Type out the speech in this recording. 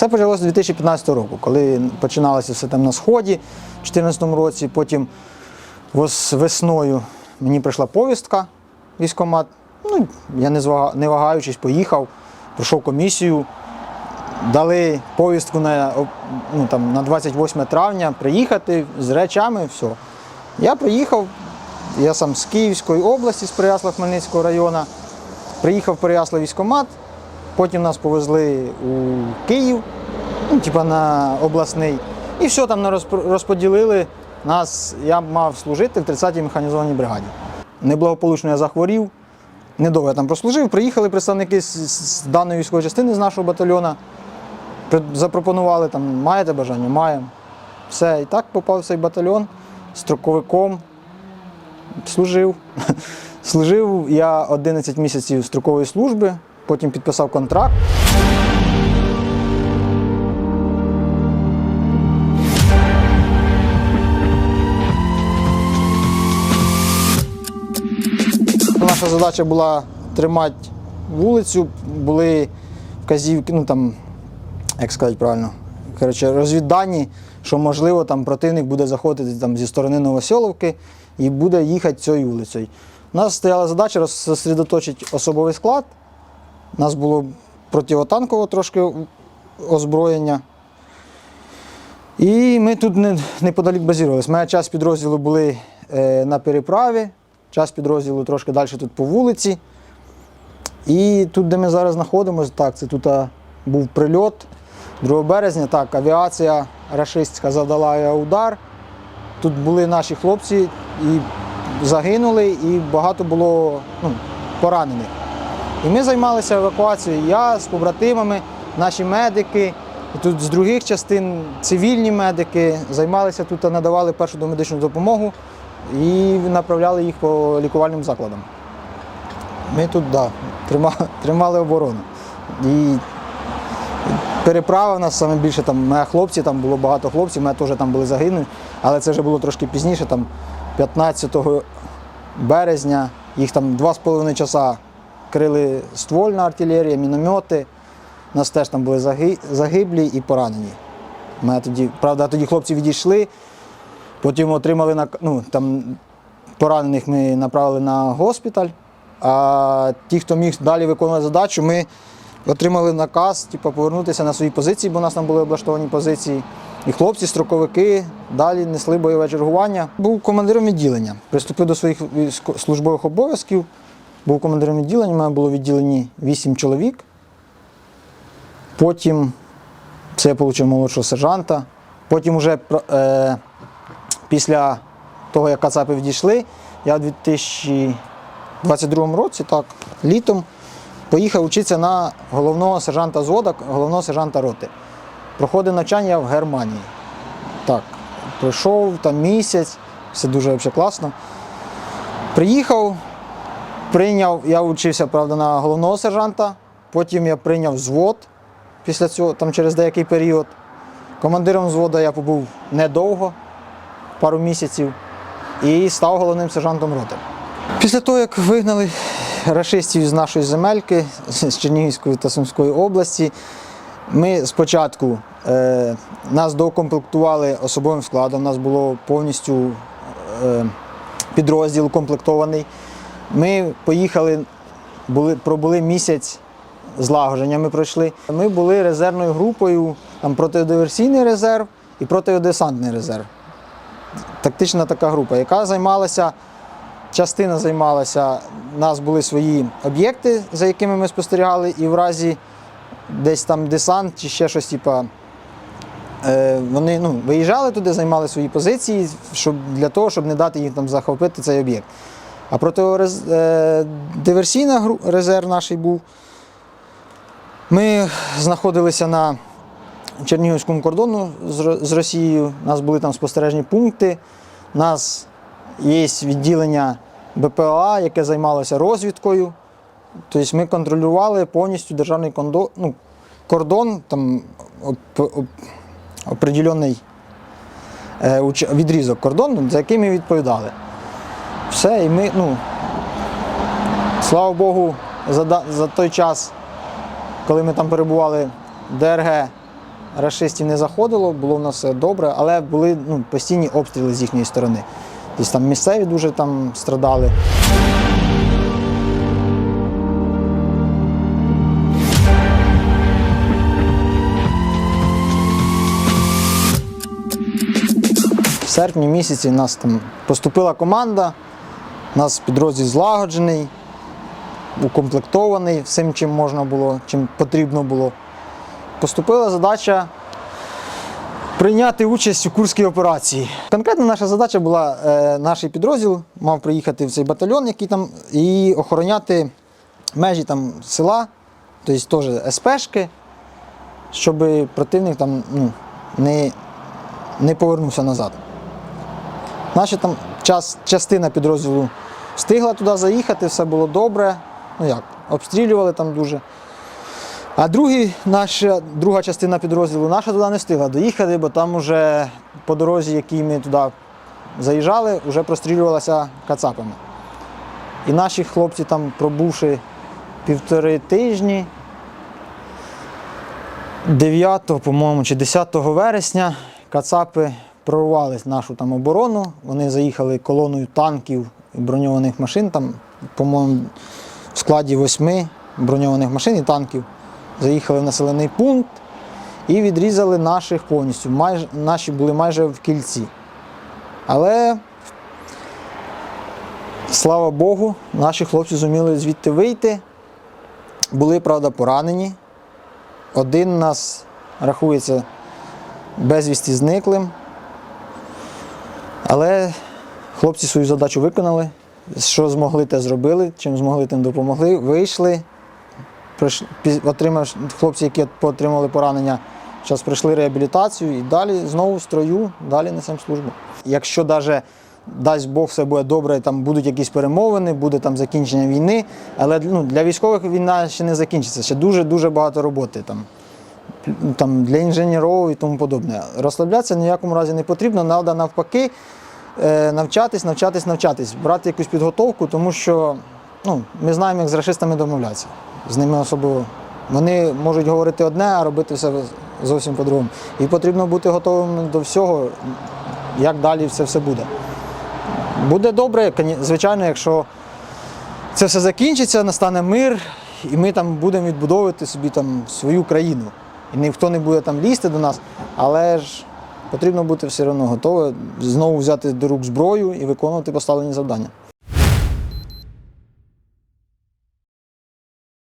Все почалося з 2015 року, коли починалося все там на сході в 2014 році. Потім весною мені прийшла повістка в військкомат. Ну, я не, вагаючись, поїхав, пройшов комісію, дали повістку на, ну, там, на 28 травня приїхати з речами, все. Я приїхав, я сам з Київської області, з Переясла Хмельницького району. Приїхав в Переяслав військкомат, потім нас повезли у Київ, ну, типа на обласний. І все там розподілили. Нас, я мав служити в 30-й механізованій бригаді. Неблагополучно я захворів, недовго я там прослужив. Приїхали представники з, даної військової частини з нашого батальйону. Запропонували там, маєте бажання? Маємо. Все, і так попав в цей батальйон строковиком. Служив. Служив я 11 місяців строкової служби, потім підписав контракт. Наша задача була тримати вулицю, були вказівки, ну там, як сказати правильно, коротше, розвіддані, що можливо там противник буде заходити там, зі сторони Новоселовки і буде їхати цією вулицею. У нас стояла задача розсосредоточити особовий склад. У нас було противотанкове трошки озброєння. І ми тут не- неподалік базірувалися. Моя часть підрозділу були е, на переправі, часть підрозділу трошки далі тут по вулиці. І тут, де ми зараз знаходимося, так, це тут був прильот 2 березня. Так, авіація рашистська завдала авіаудар. Тут були наші хлопці і загинули, і багато було ну, поранених. І ми займалися евакуацією. Я з побратимами, наші медики, і тут з других частин цивільні медики займалися тут, надавали першу домедичну допомогу і направляли їх по лікувальним закладам. Ми тут да, тримали, тримали оборону. І переправа в нас саме більше там моя хлопці, там було багато хлопців, ми теж там були загинені, але це вже було трошки пізніше, там 15 березня, їх там два з половиною часа крили ствольна артилерія, міномети. У нас теж там були загиблі і поранені. Тоді, правда, тоді хлопці відійшли, потім отримали на ну, там поранених ми направили на госпіталь. А ті, хто міг далі виконувати задачу, ми отримали наказ типу, повернутися на свої позиції, бо у нас там були облаштовані позиції. І хлопці, строковики далі несли бойове чергування. Був командиром відділення. Приступив до своїх службових обов'язків. Був командиром відділення, у мене було відділені 8 чоловік. Потім це я отримав молодшого сержанта. Потім вже е, після того, як Кацапи відійшли, я в 2022 році, так, літом, поїхав вчитися на головного сержанта звода, головного сержанта роти. Проходив навчання в Германії. Так, пройшов там місяць, все дуже взагалі класно. Приїхав, прийняв, я вчився, правда, на головного сержанта, потім я прийняв взвод після цього, там через деякий період. Командиром взводу я побув недовго, пару місяців, і став головним сержантом роти. Після того, як вигнали рашистів з нашої земельки, з Чернігівської та Сумської області, ми спочатку е, нас доукомплектували особовим складом, у нас було повністю е, підрозділ укомплектований. Ми поїхали, були, пробули місяць злагодження ми пройшли. Ми були резервною групою, там протидиверсійний резерв і протидесантний резерв. Тактична така група, яка займалася, частина займалася, у нас були свої об'єкти, за якими ми спостерігали, і в разі десь там десант чи ще щось, типа, е, вони ну, виїжджали туди, займали свої позиції щоб, для того, щоб не дати їм там захопити цей об'єкт. А протидиверсійна резерв наш був. Ми знаходилися на Чернігівському кордону з Росією. У нас були там спостережні пункти. У нас є відділення БПЛА, яке займалося розвідкою. Тобто ми контролювали повністю державний кондо- ну, кордон, там оп- оп- определений е, відрізок кордону, за який ми відповідали. Все, і ми, ну, слава Богу, за, за той час, коли ми там перебували, ДРГ рашистів не заходило, було в нас все добре, але були ну, постійні обстріли з їхньої сторони. Тобто там місцеві дуже там страдали. В серпні місяці нас там поступила команда, у нас підрозділ злагоджений, укомплектований всім, чим можна було, чим потрібно було. Поступила задача прийняти участь у Курській операції. Конкретно наша задача була, е, наш підрозділ мав приїхати в цей батальйон, який там, і охороняти межі там села, тобто теж СПшки, щоб противник там ну, не, не повернувся назад. Наша там час, частина підрозділу встигла туди заїхати, все було добре. Ну як, обстрілювали там дуже. А другий, наша, друга частина підрозділу наша туди не встигла доїхати, бо там вже по дорозі, якій ми туди заїжджали, вже прострілювалася кацапами. І наші хлопці там, пробувши півтори тижні, 9, по-моєму, чи 10 вересня кацапи прорвали нашу там оборону. Вони заїхали колоною танків і броньованих машин, там, по-моєму, в складі восьми броньованих машин і танків. Заїхали в населений пункт і відрізали наших повністю. Майже, наші були майже в кільці. Але, слава Богу, наші хлопці зуміли звідти вийти. Були, правда, поранені. Один нас рахується безвісті зниклим. Але хлопці свою задачу виконали. Що змогли, те зробили, чим змогли, тим допомогли. Вийшли. Отримав хлопці, які отримали поранення, зараз пройшли реабілітацію і далі знову в строю, далі несемо службу. Якщо навіть дасть Бог все буде добре, там будуть якісь перемовини, буде там закінчення війни, але ну, для військових війна ще не закінчиться, ще дуже-дуже багато роботи там. Там, для інженерів і тому подобне. Розслаблятися ні в якому разі не потрібно, треба навпаки е, навчатись, навчатись, навчатись, брати якусь підготовку, тому що ну, ми знаємо, як з расистами домовлятися. З ними особливо. Вони можуть говорити одне, а робити все зовсім по-другому. І потрібно бути готовим до всього, як далі це все буде. Буде добре, звичайно, якщо це все закінчиться, настане мир, і ми там будемо відбудовувати собі там свою країну. І ніхто не буде там лізти до нас, але ж потрібно бути все одно готовим знову взяти до рук зброю і виконувати поставлені завдання.